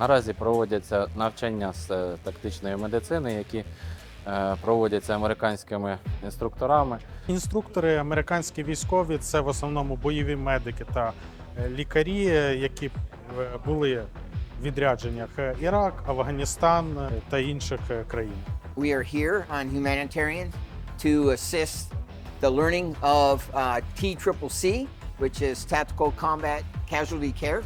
Наразі проводяться навчання з е, тактичної медицини, які е, проводяться американськими інструкторами. Інструктори американські військові це в основному бойові медики та е, лікарі, які були в відрядженнях Ірак, Афганістан та інших країн. We are here on humanitarian to assist the learning of uh, TCCC, which is Tactical Combat Casualty Care,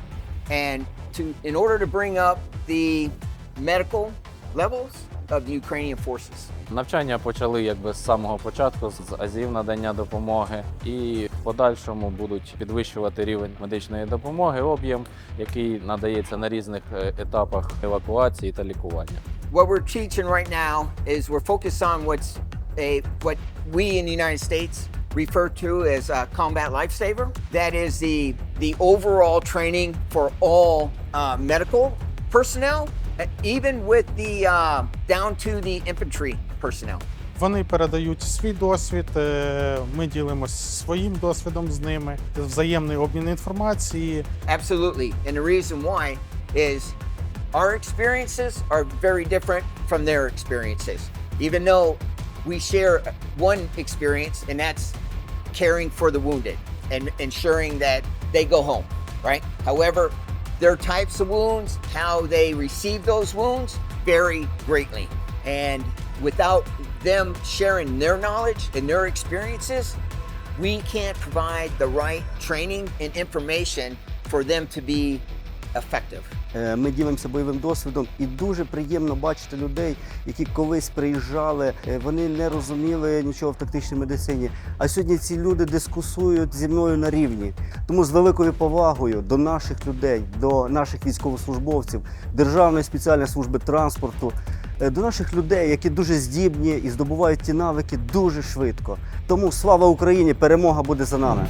and to in order to bring up the medical levels of the Ukrainian forces. Навчання почали якби з самого початку з азів надання допомоги, і в подальшому будуть підвищувати рівень медичної допомоги, об'єм, який надається на різних е, етапах евакуації та лікування. What we're teaching right now is we're focused on what's a what we in the United States refer to as a combat lifesaver. That is the the overall training for all uh, medical personnel, uh, even with the uh, down to the infantry personnel. Вони передають свій досвід, е, ми ділимося своїм досвідом з ними, взаємний обмін інформації. Absolutely, and the reason why is our experiences are very different from their experiences. Even though we share one experience, and that's caring for the wounded and ensuring that they go home, right? However, their types of wounds, how they receive those wounds, vary greatly. And without them sharing their knowledge and their experiences, we can't provide the right training and information for them to be Ми ділимося бойовим досвідом, і дуже приємно бачити людей, які колись приїжджали. е, Вони не розуміли нічого в тактичній медицині. А сьогодні ці люди дискусують зі мною на рівні. Тому з великою повагою до наших людей, до наших військовослужбовців, Державної спеціальної служби транспорту, е, до наших людей, які дуже здібні і здобувають ті навики дуже швидко. Тому слава Україні! Перемога буде за нами.